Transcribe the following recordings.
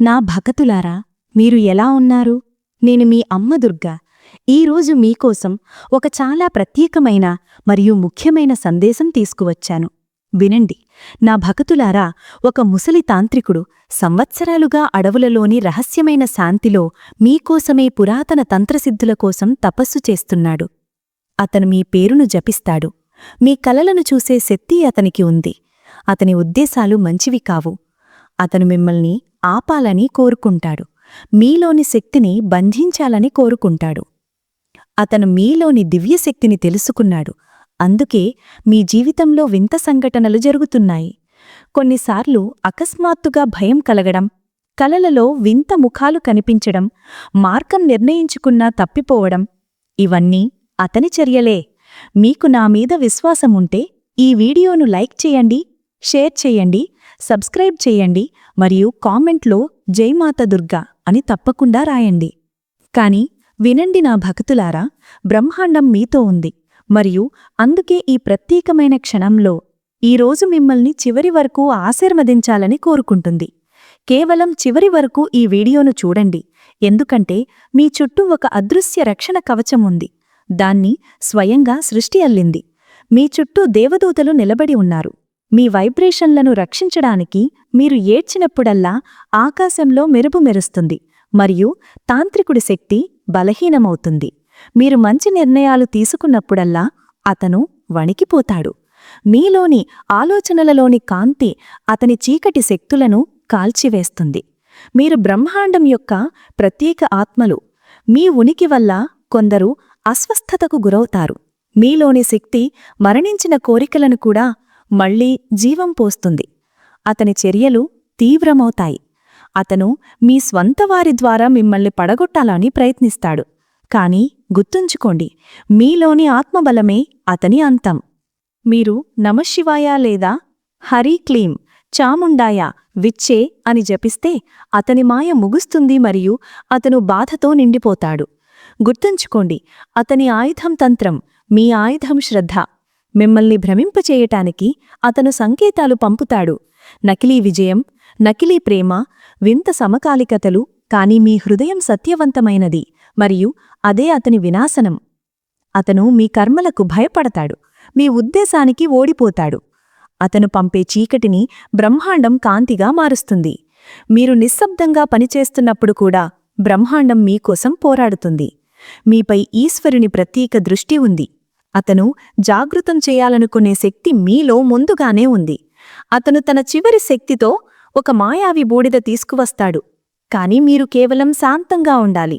నా భకతులారా మీరు ఎలా ఉన్నారు? నేను మీ అమ్మ దుర్గా. ఈరోజు మీకోసం ఒక చాలా ప్రత్యేకమైన మరియు ముఖ్యమైన సందేశం తీసుకువచ్చాను. వినండి. నా భకతులారా ఒక ముసలి తాంత్రికుడు సంవత్సరాలుగా అడవులలోని రహస్యమైన శాంతిలో మీకోసమే పురాతన తంత్రసిద్ధుల కోసం తపస్సు చేస్తున్నాడు. అతను మీ పేరును జపిస్తాడు. మీ కలలను చూసే శక్తి అతనికి ఉంది. అతని ఉద్దేశాలు మంచివి కావు. అతను మిమ్మల్ని ఆపాలని కోరుకుంటాడు. మీలోని శక్తిని బంధించాలని కోరుకుంటాడు. అతను మీలోని దివ్యశక్తిని తెలుసుకున్నాడు. అందుకే మీ జీవితంలో వింత సంఘటనలు జరుగుతున్నాయి. కొన్నిసార్లు అకస్మాత్తుగా భయం కలగడం కలలలో వింత ముఖాలు కనిపించడం మార్గం నిర్ణయించుకున్నా తప్పిపోవడం ఇవన్నీ అతని చర్యలే. మీకు నా మీద విశ్వాసముంటే ఈ వీడియోను లైక్ చేయండి షేర్ చేయండి సబ్స్క్రైబ్ చేయండి మరియు కామెంట్లో జైమాత దుర్గా అని తప్పకుండా రాయండి. కాని వినండి నా భక్తులారా బ్రహ్మాండం మీతో ఉంది. మరియు అందుకే ఈ ప్రత్యేకమైన క్షణంలో ఈరోజు మిమ్మల్ని చివరి వరకు ఆశీర్వదించాలని కోరుకుంటుంది. కేవలం చివరి వరకు ఈ వీడియోను చూడండి. ఎందుకంటే మీ చుట్టూ ఒక అదృశ్య రక్షణ కవచం ఉంది. దాన్ని స్వయంగా సృష్టి అల్లింది. మీ చుట్టూ దేవదూతలు నిలబడి ఉన్నారు. మీ వైబ్రేషన్లను రక్షించడానికి మీరు ఏడ్చినప్పుడల్లా ఆకాశంలో మెరుపు మెరుస్తుంది మరియు తాంత్రికుడి శక్తి బలహీనమవుతుంది. మీరు మంచి నిర్ణయాలు తీసుకున్నప్పుడల్లా అతను వణికిపోతాడు. మీలోని ఆలోచనలలోని కాంతి అతని చీకటి శక్తులను కాల్చివేస్తుంది. మీరు బ్రహ్మాండం యొక్క ప్రత్యేక ఆత్మలు. మీ ఉనికి వల్ల కొందరు అస్వస్థతకు గురవుతారు. మీలోని శక్తి మరణించిన కోరికలను కూడా మళ్ళీ జీవం పోస్తుంది. అతని చర్యలు తీవ్రమవుతాయి. అతను మీ స్వంతవారి ద్వారా మిమ్మల్ని పడగొట్టాలని ప్రయత్నిస్తాడు. కాని గుర్తుంచుకోండి మీలోని ఆత్మబలమే అతని అంతం. మీరు నమశివాయ లేదా హరి క్లీం చాముండాయ విచ్చే అని జపిస్తే అతని మాయ ముగుస్తుంది మరియు అతను బాధతో నిండిపోతాడు. గుర్తుంచుకోండి అతని ఆయుధం తంత్రం మీ ఆయుధం శ్రద్ధ. మిమ్మల్ని భ్రమింపచేయటానికి అతను సంకేతాలు పంపుతాడు. నకిలీ విజయం నకిలీ ప్రేమ వింత సమకాలికతలు కాని మీ హృదయం సత్యవంతమైనది మరియు అదే అతని వినాశనం. అతను మీ కర్మలకు భయపడతాడు మీ ఉద్దేశానికి ఓడిపోతాడు. అతను పంపే చీకటిని బ్రహ్మాండం కాంతిగా మారుస్తుంది. మీరు నిశ్శబ్దంగా పనిచేస్తున్నప్పుడు కూడా బ్రహ్మాండం మీకోసం పోరాడుతుంది. మీపై ఈశ్వరుని ప్రత్యేక దృష్టి ఉంది. అతను జాగృతం చేయాలనుకునే శక్తి మీలో ముందుగానే ఉంది. అతను తన చివరి శక్తితో ఒక మాయావి బూడిద తీసుకువస్తాడు. కాని మీరు కేవలం శాంతంగా ఉండాలి.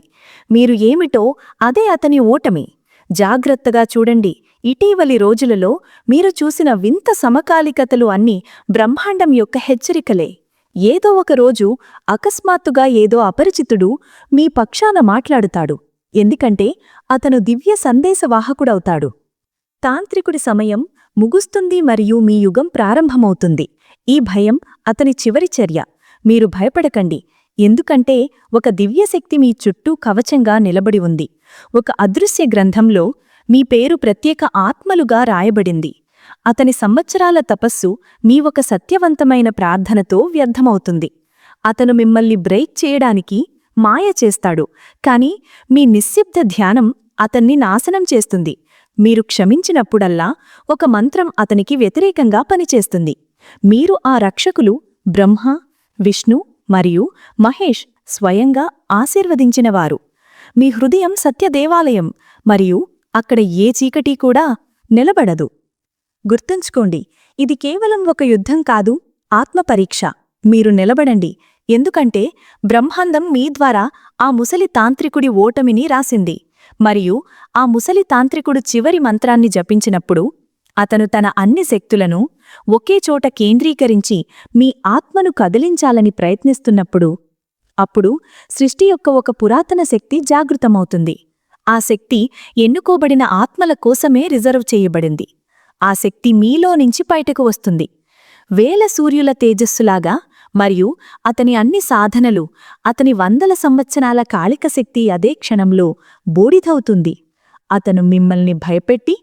మీరు ఏమిటో అదే అతని ఓటమి. జాగ్రత్తగా చూడండి. ఇటీవలి రోజులలో మీరు చూసిన వింత సమకాలికతలు అన్నీ బ్రహ్మాండం యొక్క హెచ్చరికలే. ఏదో ఒక రోజు అకస్మాత్తుగా ఏదో అపరిచితుడు మీ పక్షాన మాట్లాడుతాడు. ఎందుకంటే అతను దివ్య సందేశవాహకుడవుతాడు. తాంత్రికుడి సమయం ముగుస్తుంది మరియు మీ యుగం ప్రారంభమవుతుంది. ఈ భయం అతని చివరి చర్య. మీరు భయపడకండి. ఎందుకంటే ఒక దివ్యశక్తి మీ చుట్టూ కవచంగా నిలబడి ఉంది. ఒక అదృశ్య గ్రంథంలో మీ పేరు ప్రత్యేక ఆత్మలుగా రాయబడింది. అతని సంవత్సరాల తపస్సు మీ ఒక సత్యవంతమైన ప్రార్థనతో వ్యర్థమవుతుంది. అతను మిమ్మల్ని బ్రేక్ చేయడానికి మాయ చేస్తాడు. కాని మీ నిశ్శబ్ద ధ్యానం అతన్ని నాశనం చేస్తుంది. మీరు క్షమించినప్పుడల్లా ఒక మంత్రం అతనికి వ్యతిరేకంగా పనిచేస్తుంది. మీరు ఆ రక్షకులు బ్రహ్మ విష్ణు మరియు మహేష్ స్వయంగా ఆశీర్వదించినవారు. మీ హృదయం సత్యదేవాలయం మరియు అక్కడ ఏ చీకటి కూడా నిలబడదు. గుర్తుంచుకోండి ఇది కేవలం ఒక యుద్ధం కాదు ఆత్మపరీక్ష మీరు నిలబడండి ఎందుకంటే బ్రహ్మాండం మీ ద్వారా ఆ ముసలి తాంత్రికుడి ఓటమిని రాసింది. మరియు ఆ ముసలి తాంత్రికుడు చివరి మంత్రాన్ని జపించినప్పుడు అతను తన అన్ని శక్తులను ఒకే చోట కేంద్రీకరించి మీ ఆత్మను కదిలించాలని ప్రయత్నిస్తున్నప్పుడు అప్పుడు సృష్టి యొక్క ఒక పురాతన శక్తి జాగృతమవుతుంది. ఆ శక్తి ఎన్నుకోబడిన ఆత్మల కోసమే రిజర్వ్ చేయబడింది. ఆ శక్తి మీలో నుంచి బయటకు వస్తుంది. వేల సూర్యుల తేజస్సులాగా మరియు అతని అన్ని సాధనలు అతని వందల సంవత్సరాల కాళిక శక్తి అదే క్షణంలో బూడిదవుతుంది. అతను మిమ్మల్ని భయపెట్టి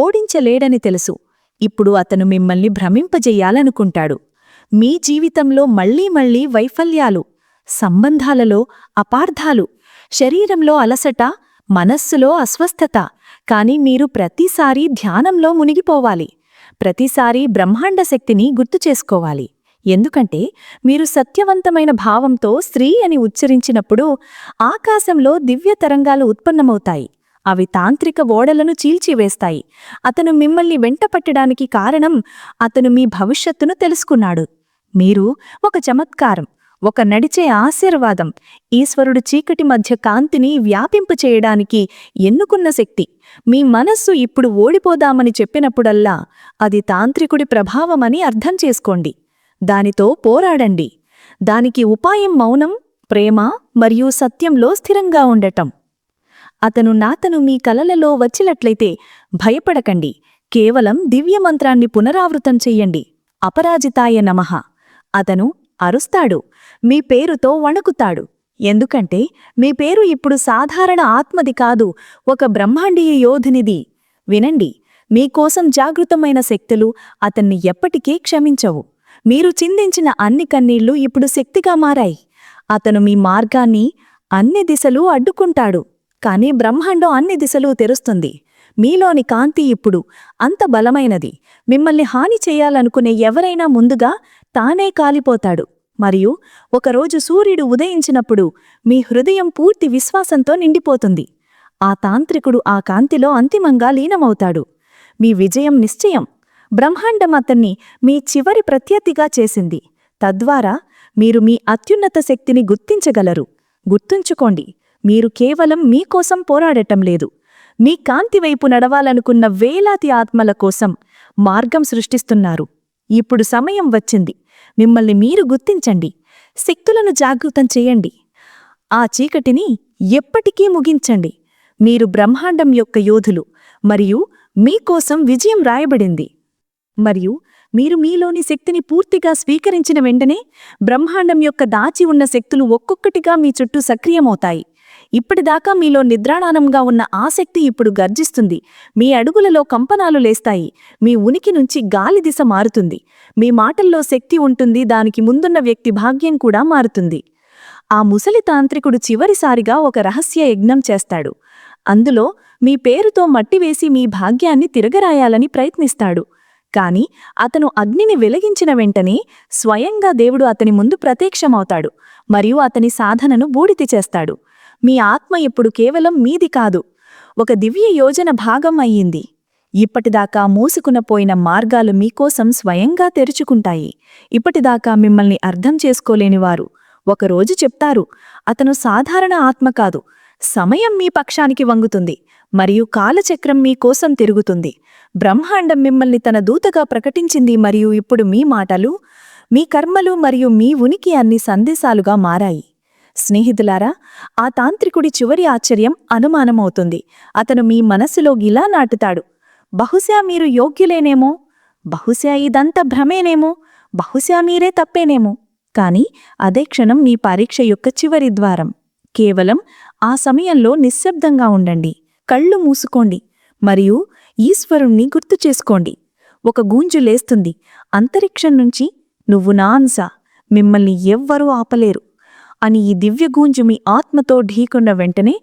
ఓడించలేడని తెలుసు. ఇప్పుడు అతను మిమ్మల్ని భ్రమింపజెయ్యాలనుకుంటాడు మీ జీవితంలో మళ్ళీ మళ్ళీ వైఫల్యాలు సంబంధాలలో అపార్థాలు శరీరంలో అలసట మనస్సులో అస్వస్థత కాని మీరు ప్రతిసారీ ధ్యానంలో మునిగిపోవాలి. ప్రతిసారీ బ్రహ్మాండ శక్తిని గుర్తు చేసుకోవాలి. ఎందుకంటే మీరు సత్యవంతమైన భావంతో స్త్రీ అని ఉచ్చరించినప్పుడు ఆకాశంలో దివ్య తరంగాలు ఉత్పన్నమవుతాయి. అవి తాంత్రిక ఓడలను చీల్చివేస్తాయి. అతను మిమ్మల్ని వెంటపట్టడానికి కారణం అతను మీ భవిష్యత్తును తెలుసుకున్నాడు. మీరు ఒక చమత్కారం ఒక నడిచే ఆశీర్వాదం ఈశ్వరుడు చీకటి మధ్య కాంతిని వ్యాపింపు చేయడానికి ఎన్నుకున్న శక్తి. మీ మనస్సు ఇప్పుడు ఓడిపోదామని చెప్పినప్పుడల్లా అది తాంత్రికుడి ప్రభావమని అర్థం చేసుకోండి. దానితో పోరాడండి. దానికి ఉపాయం మౌనం ప్రేమ మరియు సత్యంలో స్థిరంగా ఉండటం. అతను నాతను మీ కలలలో వచ్చినట్లయితే భయపడకండి. కేవలం దివ్యమంత్రాన్ని పునరావృతం చెయ్యండి. అపరాజితాయ నమః. అతను అరుస్తాడు. మీ పేరుతో వణుకుతాడు. ఎందుకంటే మీ పేరు ఇప్పుడు సాధారణ ఆత్మది కాదు ఒక బ్రహ్మాండీయ యోధునిది. వినండి మీకోసం జాగృతమైన శక్తులు అతన్ని ఎప్పటికీ క్షమించవు. మీరు చిందించిన అన్ని కన్నీళ్ళు ఇప్పుడు శక్తిగా మారాయి. అతను మీ మార్గాన్ని అన్ని దిశలు అడ్డుకుంటాడు. కాని బ్రహ్మాండం అన్ని దిశలు తెరుస్తుంది. మీలోని కాంతి ఇప్పుడు అంత బలమైనది. మిమ్మల్ని హాని చేయాలనుకునే ఎవరైనా ముందుగా తానే కాలిపోతాడు. మరియు ఒకరోజు సూర్యుడు ఉదయించినప్పుడు మీ హృదయం పూర్తి విశ్వాసంతో నిండిపోతుంది. ఆ తాంత్రికుడు ఆ కాంతిలో అంతిమంగా లీనమవుతాడు. మీ విజయం నిశ్చయం. బ్రహ్మాండం అతన్ని మీ చివరి ప్రత్యర్థిగా చేసింది. తద్వారా మీరు మీ అత్యున్నత శక్తిని గుర్తించగలరు. గుర్తుంచుకోండి మీరు కేవలం మీకోసం పోరాడటం లేదు. మీ కాంతి వైపు నడవాలనుకున్న వేలాది ఆత్మల కోసం మార్గం సృష్టిస్తున్నారు. ఇప్పుడు సమయం వచ్చింది. మిమ్మల్ని మీరు గుర్తించండి. శక్తులను జాగృతం చేయండి. ఆ చీకటిని ఎప్పటికీ ముగించండి. మీరు బ్రహ్మాండం యొక్క యోధులు మరియు మీకోసం విజయం రాయబడింది. మరియు మీరు మీలోని శక్తిని పూర్తిగా స్వీకరించిన వెంటనే బ్రహ్మాండం యొక్క దాచి ఉన్న శక్తులు ఒక్కొక్కటిగా మీ చుట్టూ సక్రియమవుతాయి. ఇప్పటిదాకా మీలో నిద్రాణానంగా ఉన్న ఆసక్తి ఇప్పుడు గర్జిస్తుంది. మీ అడుగులలో కంపనాలు లేస్తాయి. మీ ఉనికి నుంచి గాలి దిశ మారుతుంది. మీ మాటల్లో శక్తి ఉంటుంది. దానికి ముందున్న వ్యక్తి భాగ్యం కూడా మారుతుంది. ఆ ముసలి తాంత్రికుడు చివరిసారిగా ఒక రహస్య యజ్ఞం చేస్తాడు. అందులో మీ పేరుతో మట్టివేసి మీ భాగ్యాన్ని తిరగరాయాలని ప్రయత్నిస్తాడు. కాని అతను అగ్నిని వెలిగించిన వెంటనే స్వయంగా దేవుడు అతని ముందు ప్రత్యక్షమవుతాడు మరియు అతని సాధనను బూడితి చేస్తాడు. మీ ఆత్మ ఇప్పుడు కేవలం మీది కాదు. ఒక దివ్య యోజన భాగం అయ్యింది. ఇప్పటిదాకా మూసుకునపోయిన మార్గాలు మీకోసం స్వయంగా తెరుచుకుంటాయి. ఇప్పటిదాకా మిమ్మల్ని అర్థం చేసుకోలేనివారు ఒకరోజు చెప్తారు అతను సాధారణ ఆత్మ కాదు సమయం మీ పక్షానికి వంగుతుంది మరియు కాలచక్రం మీకోసం తిరుగుతుంది. బ్రహ్మాండం మిమ్మల్ని తన దూతగా ప్రకటించింది మరియు ఇప్పుడు మీ మాటలు మీ కర్మలు మరియు మీ ఉనికి అన్ని సందేశాలుగా మారాయి. స్నేహితులారా ఆ తాంత్రికుడి చివరి ఆశ్చర్యం అనుమానమవుతుంది. అతను మీ మనసులో గిలా నాటుతాడు. బహుశా మీరు యోగ్యులేనేమో? బహుశా ఇదంతా భ్రమేనేమో? బహుశా మీరే తప్పేనేమో? కాని అదే క్షణం మీ పరీక్ష యొక్క చివరి ద్వారం. కేవలం ఆ సమయంలో నిశ్శబ్దంగా ఉండండి. కళ్ళు మూసుకోండి మరియు ఈశ్వరుణ్ణి గుర్తు చేసుకోండి. ఒక గూంజు లేస్తుంది. అంతరిక్షం నుంచి నువ్వు నా మిమ్మల్ని ఎవ్వరూ ఆపలేరు. అని ఈ దివ్య గూంజు మీ ఆత్మతో ఢీకొన్న వెంటనే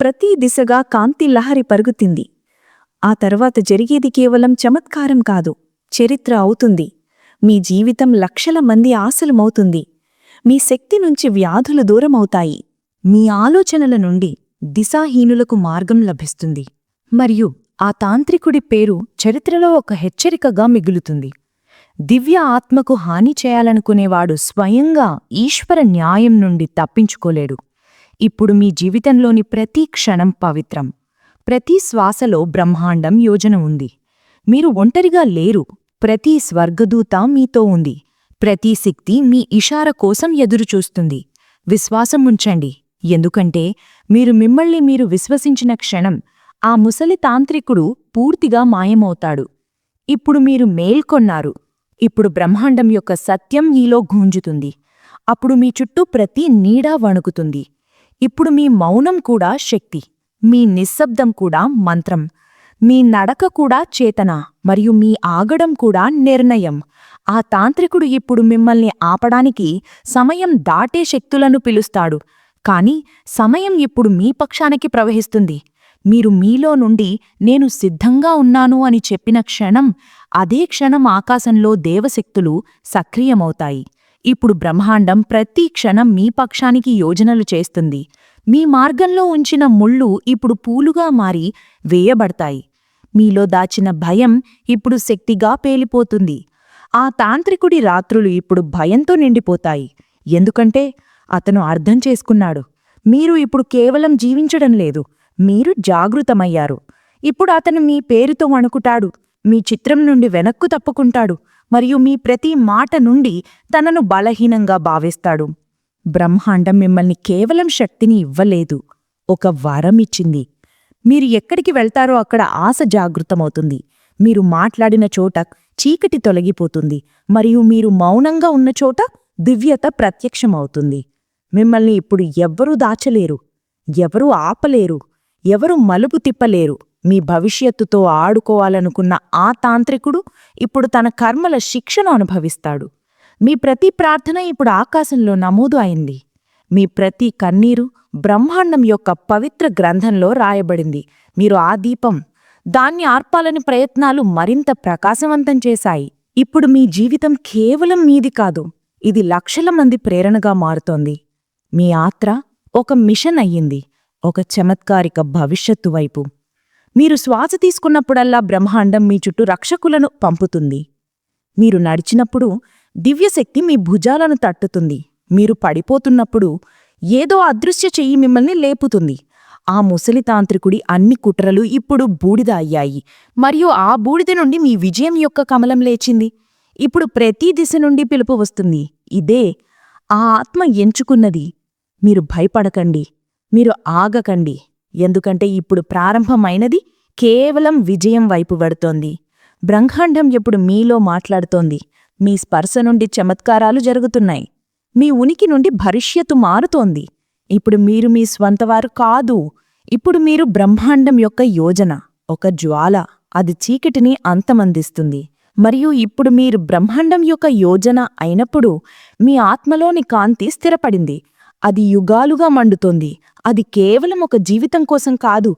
ప్రతి దిశగా కాంతి లహరి పరుగుతుంది. ఆ తర్వాత జరిగేది కేవలం చమత్కారం కాదు. చరిత్ర అవుతుంది. మీ జీవితం లక్షల మంది ఆశలమవుతుంది. మీ శక్తి నుంచి వ్యాధులు దూరమవుతాయి. మీ ఆలోచనల నుండి దిశాహీనులకు మార్గం లభిస్తుంది. మరియు ఆ తాంత్రికుడి పేరు చరిత్రలో ఒక హెచ్చరికగా మిగులుతుంది. దివ్య ఆత్మకు హాని చేయాలనుకునేవాడు స్వయంగా ఈశ్వర న్యాయం నుండి తప్పించుకోలేడు. ఇప్పుడు మీ జీవితంలోని ప్రతి క్షణం పవిత్రం. ప్రతి శ్వాసలో బ్రహ్మాండం యోజన ఉంది. మీరు ఒంటరిగా లేరు. ప్రతి స్వర్గదూత మీతో ఉంది. ప్రతి శక్తి మీ ఇషార కోసం ఎదురుచూస్తుంది. విశ్వాసం ఉంచండి ఎందుకంటే మీరు మిమ్మల్ని మీరు విశ్వసించిన క్షణం ఆ ముసలి తాంత్రికుడు పూర్తిగా మాయమవుతాడు. ఇప్పుడు మీరు మేల్కొన్నారు. ఇప్పుడు బ్రహ్మాండం యొక్క సత్యం ఈలో గూంజుతుంది. అప్పుడు మీ చుట్టూ ప్రతి నీడా వణుకుతుంది. ఇప్పుడు మీ మౌనం కూడా శక్తి మీ నిశ్శబ్దం కూడా మంత్రం మీ నడక కూడా చేతన మరియు మీ ఆగడం కూడా నిర్ణయం. ఆ తాంత్రికుడు ఇప్పుడు మిమ్మల్ని ఆపడానికి సమయం దాటే శక్తులను పిలుస్తాడు. కాని సమయం ఇప్పుడు మీ పక్షానికి ప్రవహిస్తుంది. మీరు మీలో నుండి నేను సిద్ధంగా ఉన్నాను అని చెప్పిన క్షణం అదే క్షణం ఆకాశంలో దేవశక్తులు సక్రియమవుతాయి. ఇప్పుడు బ్రహ్మాండం ప్రతి క్షణం మీ పక్షానికి యోజనలు చేస్తుంది. మీ మార్గంలో ఉంచిన ముళ్ళు ఇప్పుడు పూలుగా మారి వేయబడతాయి. మీలో దాచిన భయం ఇప్పుడు శక్తిగా పేలిపోతుంది. ఆ తాంత్రికుడి రాత్రులు ఇప్పుడు భయంతో నిండిపోతాయి. ఎందుకంటే అతను అర్థం చేసుకున్నాడు. మీరు ఇప్పుడు కేవలం జీవించడం లేదు. మీరు జాగృతమయ్యారు. ఇప్పుడు అతను మీ పేరుతో వణుకుటాడు మీ చిత్రం నుండి వెనక్కు తప్పుకుంటాడు. మరియు మీ ప్రతి మాట నుండి తనను బలహీనంగా భావిస్తాడు. బ్రహ్మాండం మిమ్మల్ని కేవలం శక్తిని ఇవ్వలేదు. ఒక వరం ఇచ్చింది. మీరు ఎక్కడికి వెళ్తారో అక్కడ ఆశ జాగృతమవుతుంది. మీరు మాట్లాడిన చోట చీకటి తొలగిపోతుంది. మరియు మీరు మౌనంగా ఉన్న చోట దివ్యత ప్రత్యక్షమవుతుంది. మిమ్మల్ని ఇప్పుడు ఎవ్వరూ దాచలేరు ఎవరూ ఆపలేరు ఎవరు మలుపు తిప్పలేరు. మీ భవిష్యత్తుతో ఆడుకోవాలనుకున్న ఆ తాంత్రికుడు ఇప్పుడు తన కర్మల శిక్షను అనుభవిస్తాడు. మీ ప్రతి ప్రార్థన ఇప్పుడు ఆకాశంలో నమోదు అయింది. మీ ప్రతి కన్నీరు బ్రహ్మాండం యొక్క పవిత్ర గ్రంథంలో రాయబడింది. మీరు ఆ దీపం దాన్ని ఆర్పాలని ప్రయత్నాలు మరింత ప్రకాశవంతం చేశాయి. ఇప్పుడు మీ జీవితం కేవలం మీది కాదు ఇది లక్షల మంది ప్రేరణగా మారుతోంది. మీ ఆత్ర ఒక మిషన్ అయ్యింది ఒక చమత్కారిక భవిష్యత్తు వైపు. మీరు శ్వాస తీసుకున్నప్పుడల్లా బ్రహ్మాండం మీ చుట్టూ రక్షకులను పంపుతుంది. మీరు నడిచినప్పుడు దివ్యశక్తి మీ భుజాలను తట్టుతుంది. మీరు పడిపోతున్నప్పుడు ఏదో అదృశ్య చెయ్యి మిమ్మల్ని లేపుతుంది. ఆ ముసలి తాంత్రికుడి అన్ని కుట్రలు ఇప్పుడు బూడిద అయ్యాయి. మరియు ఆ బూడిద నుండి మీ విజయం యొక్క కమలం లేచింది. ఇప్పుడు ప్రతి దిశ నుండి పిలుపు వస్తుంది. ఇదే ఆ ఆత్మ ఎంచుకున్నది. మీరు భయపడకండి మీరు ఆగకండి. ఎందుకంటే ఇప్పుడు ప్రారంభమైనది కేవలం విజయం వైపు పడుతోంది బ్రహ్మాండం ఇప్పుడు మీలో మాట్లాడుతోంది. మీ స్పర్శ నుండి చమత్కారాలు జరుగుతున్నాయి. మీ ఉనికి నుండి భవిష్యత్తు మారుతోంది. ఇప్పుడు మీరు మీ స్వంతవారు కాదు. ఇప్పుడు మీరు బ్రహ్మాండం యొక్క యోజన ఒక జ్వాల. అది చీకటిని అంతమందిస్తుంది. మరియు ఇప్పుడు మీరు బ్రహ్మాండం యొక్క యోజన అయినప్పుడు మీ ఆత్మలోని కాంతి స్థిరపడింది. అది యుగాలుగా మండుతోంది. అది కేవలం ఒక జీవితం కోసం కాదు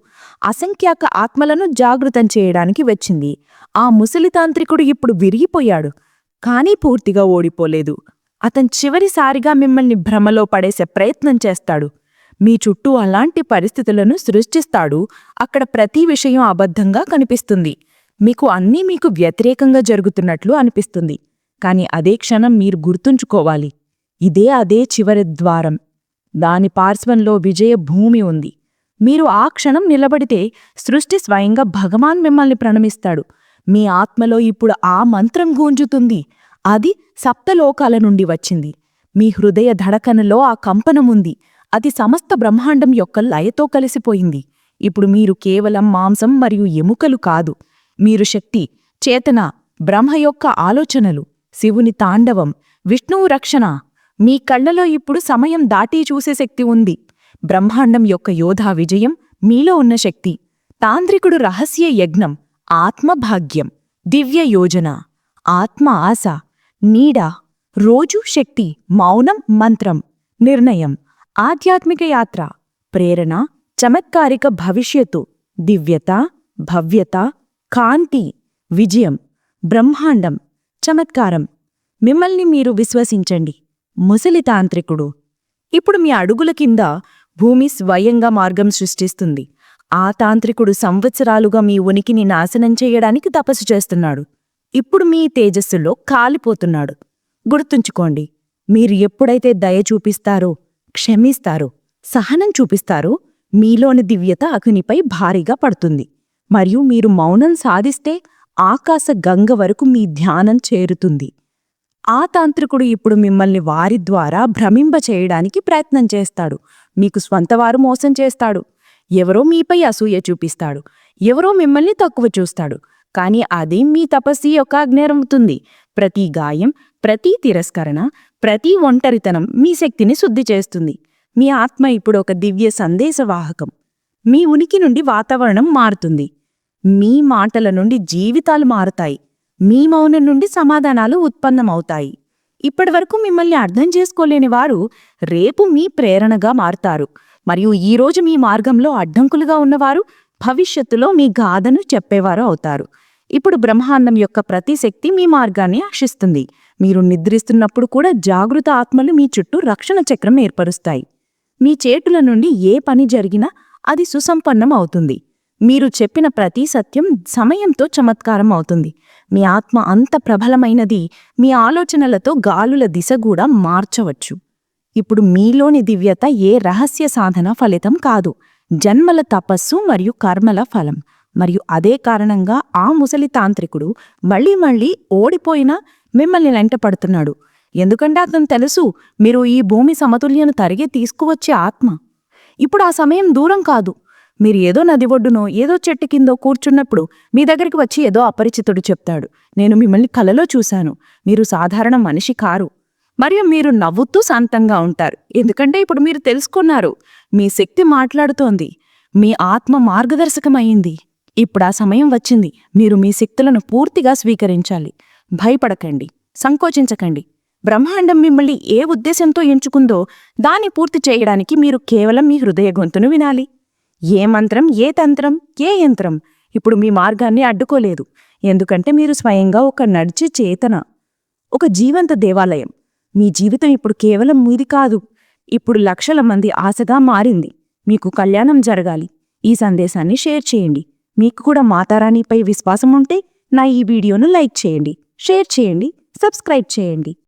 అసంఖ్యాక ఆత్మలను జాగృతం చేయడానికి వచ్చింది. ఆ ముసలి తాంత్రికుడు ఇప్పుడు విరిగిపోయాడు కానీ పూర్తిగా ఓడిపోలేదు. అతను చివరిసారిగా మిమ్మల్ని భ్రమలో పడేసే ప్రయత్నం చేస్తాడు. మీ చుట్టూ అలాంటి పరిస్థితులను సృష్టిస్తాడు. అక్కడ ప్రతి విషయం అబద్ధంగా కనిపిస్తుంది. మీకు అన్నీ మీకు వ్యతిరేకంగా జరుగుతున్నట్లు అనిపిస్తుంది. కాని అదే క్షణం మీరు గుర్తుంచుకోవాలి. ఇదే అదే చివరి ద్వారం. దాని పార్శ్వంలో విజయ భూమి ఉంది. మీరు ఆ క్షణం నిలబడితే సృష్టి స్వయంగా భగవాన్ మిమ్మల్ని ప్రణమిస్తాడు. మీ ఆత్మలో ఇప్పుడు ఆ మంత్రం గూంజుతుంది. అది సప్తలోకాల నుండి వచ్చింది. మీ హృదయ ధడకనలో ఆ కంపనముంది అది సమస్త బ్రహ్మాండం యొక్క లయతో కలిసిపోయింది. ఇప్పుడు మీరు కేవలం మాంసం మరియు ఎముకలు కాదు. మీరు శక్తి చేతన బ్రహ్మ యొక్క ఆలోచనలు శివుని తాండవం విష్ణువు రక్షణ మీ కళ్ళలో ఇప్పుడు సమయం దాటి చూసే శక్తి ఉంది. బ్రహ్మాండం యొక్క యోధా విజయం మీలో ఉన్న శక్తి. తాంత్రికుడు రహస్య యజ్ఞం ఆత్మభాగ్యం దివ్య యోజన ఆత్మ ఆశ నీడ రోజు శక్తి మౌనం మంత్రం నిర్ణయం ఆధ్యాత్మిక యాత్ర ప్రేరణ చమత్కారిక భవిష్యత్తు దివ్యత భవ్యత కాంతి విజయం బ్రహ్మాండం చమత్కారం. మిమ్మల్ని మీరు విశ్వసించండి. ముసలి తాంత్రికుడు. ఇప్పుడు మీ అడుగుల కింద భూమి స్వయంగా మార్గం సృష్టిస్తుంది. ఆ తాంత్రికుడు సంవత్సరాలుగా మీ ఉనికిని నాశనం చేయడానికి తపస్సు చేస్తున్నాడు. ఇప్పుడు మీ తేజస్సులో కాలిపోతున్నాడు. గుర్తుంచుకోండి మీరు ఎప్పుడైతే దయ చూపిస్తారో క్షమిస్తారో సహనం చూపిస్తారో మీలోని దివ్యత అగ్నిపై భారీగా పడుతుంది. మరియు మీరు మౌనం సాధిస్తే ఆకాశ గంగ వరకు మీ ధ్యానం చేరుతుంది. ఆ తాంత్రికుడు ఇప్పుడు మిమ్మల్ని వారి ద్వారా భ్రమింప చేయడానికి ప్రయత్నం చేస్తాడు. మీకు స్వంతవారు మోసం చేస్తాడు. ఎవరో మీపై అసూయ చూపిస్తాడు. ఎవరో మిమ్మల్ని తక్కువ చూస్తాడు. కాని అది మీ తపస్సు యొక్క అగ్నేరవుతుంది ప్రతి గాయం ప్రతి తిరస్కరణ ప్రతి ఒంటరితనం మీ శక్తిని శుద్ధి చేస్తుంది. మీ ఆత్మ ఇప్పుడు ఒక దివ్య సందేశవాహకం. మీ ఉనికి నుండి వాతావరణం మారుతుంది. మీ మాటల నుండి జీవితాలు మారుతాయి. మీ మౌనం నుండి సమాధానాలు ఉత్పన్నమవుతాయి. ఇప్పటివరకు మిమ్మల్ని అర్థం చేసుకోలేని వారు రేపు మీ ప్రేరణగా మారతారు. మరియు ఈరోజు మీ మార్గంలో అడ్డంకులుగా ఉన్నవారు భవిష్యత్తులో మీ గాథను చెప్పేవారు అవుతారు. ఇప్పుడు బ్రహ్మాండం యొక్క ప్రతి శక్తి మీ మార్గాన్ని ఆశిస్తుంది మీరు నిద్రిస్తున్నప్పుడు కూడా జాగృత ఆత్మలు మీ చుట్టూ రక్షణ చక్రం ఏర్పరుస్తాయి. మీ చేతుల నుండి ఏ పని జరిగినా అది సుసంపన్నం అవుతుంది మీరు చెప్పిన ప్రతి సత్యం సమయంతో చమత్కారం అవుతుంది. మీ ఆత్మ అంత ప్రబలమైనది మీ ఆలోచనలతో గాలుల దిశ కూడా మార్చవచ్చు. ఇప్పుడు మీలోని దివ్యత ఏ రహస్య సాధన ఫలితం కాదు. జన్మల తపస్సు మరియు కర్మల ఫలం. మరియు అదే కారణంగా ఆ ముసలి తాంత్రికుడు మళ్ళీ మళ్ళీ ఓడిపోయినా మిమ్మల్ని వెంటపడుతున్నాడు ఎందుకంటే అతను తెలుసు మీరు ఈ భూమి సమతుల్యను తరిగి తీసుకువచ్చే ఆత్మ. ఇప్పుడు ఆ సమయం దూరం కాదు. మీరు ఏదో నది ఒడ్డునో ఏదో చెట్టు కిందో కూర్చున్నప్పుడు మీ దగ్గరికి వచ్చి ఏదో అపరిచితుడు చెప్తాడు. నేను మిమ్మల్ని కలలో చూశాను. మీరు సాధారణ మనిషి కారు. మరియు మీరు నవ్వుతూ శాంతంగా ఉంటారు. ఎందుకంటే ఇప్పుడు మీరు తెలుసుకున్నారు మీ శక్తి మాట్లాడుతోంది. మీ ఆత్మ మార్గదర్శకమైంది ఇప్పుడు ఆ సమయం వచ్చింది. మీరు మీ శక్తులను పూర్తిగా స్వీకరించాలి. భయపడకండి. సంకోచించకండి. బ్రహ్మాండం మిమ్మల్ని ఏ ఉద్దేశంతో ఎంచుకుందో దాన్ని పూర్తి చేయడానికి మీరు కేవలం మీ హృదయ గొంతును వినాలి. ఏ మంత్రం ఏ తంత్రం ఏ యంత్రం? ఇప్పుడు మీ మార్గాన్ని అడ్డుకోలేదు. ఎందుకంటే మీరు స్వయంగా ఒక నడిచే చేతన ఒక జీవంత దేవాలయం. మీ జీవితం ఇప్పుడు కేవలం మీది కాదు. ఇప్పుడు లక్షల మంది ఆశగా మారింది. మీకు కళ్యాణం జరగాలి. ఈ సందేశాన్ని షేర్ చేయండి. మీకు కూడా మాతారాణిపై విశ్వాసం ఉంటే నా ఈ వీడియోను లైక్ చేయండి షేర్ చేయండి సబ్స్క్రైబ్ చేయండి.